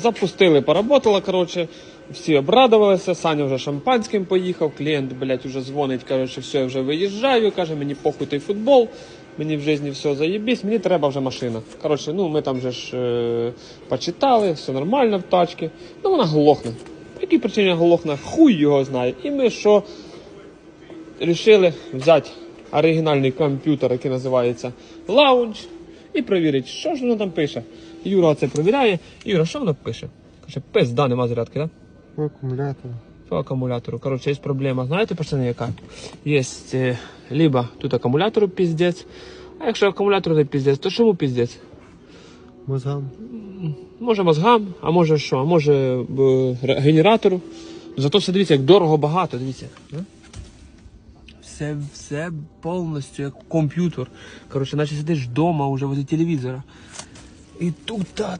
запустили, поработало, коротше. Всі обрадувалися, Саня вже шампанським поїхав, клієнт, блядь, уже дзвонить, каже, що все, я вже виїжджаю, каже, мені похуй той футбол, мені в житті все заєбісь, мені треба вже машина. Коротше, ну ми там вже ж е, почитали, все нормально в тачці. Ну вона глохне. По якій причині глохне, хуй його знає. І ми що рішили взяти оригінальний комп'ютер, який називається Lounge, і перевірити, що ж воно там пише. Юра це перевіряє. Юра, що воно пише? Каже, пизда, нема зарядки, так? Да? По акумулятору. По акумулятору. Коротше, є проблема. Знаєте, пацани, яка? Є е, либо тут акумулятору піздець, а якщо акумулятор не піздець, то чому піздець? Мозгам. Може мозгам, а може що, а може е, генератору. Зато все дивіться, як дорого багато, дивіться. а? Все, все повністю як комп'ютер. Коротше, наче сидиш вдома вже возле телевізора. І тут та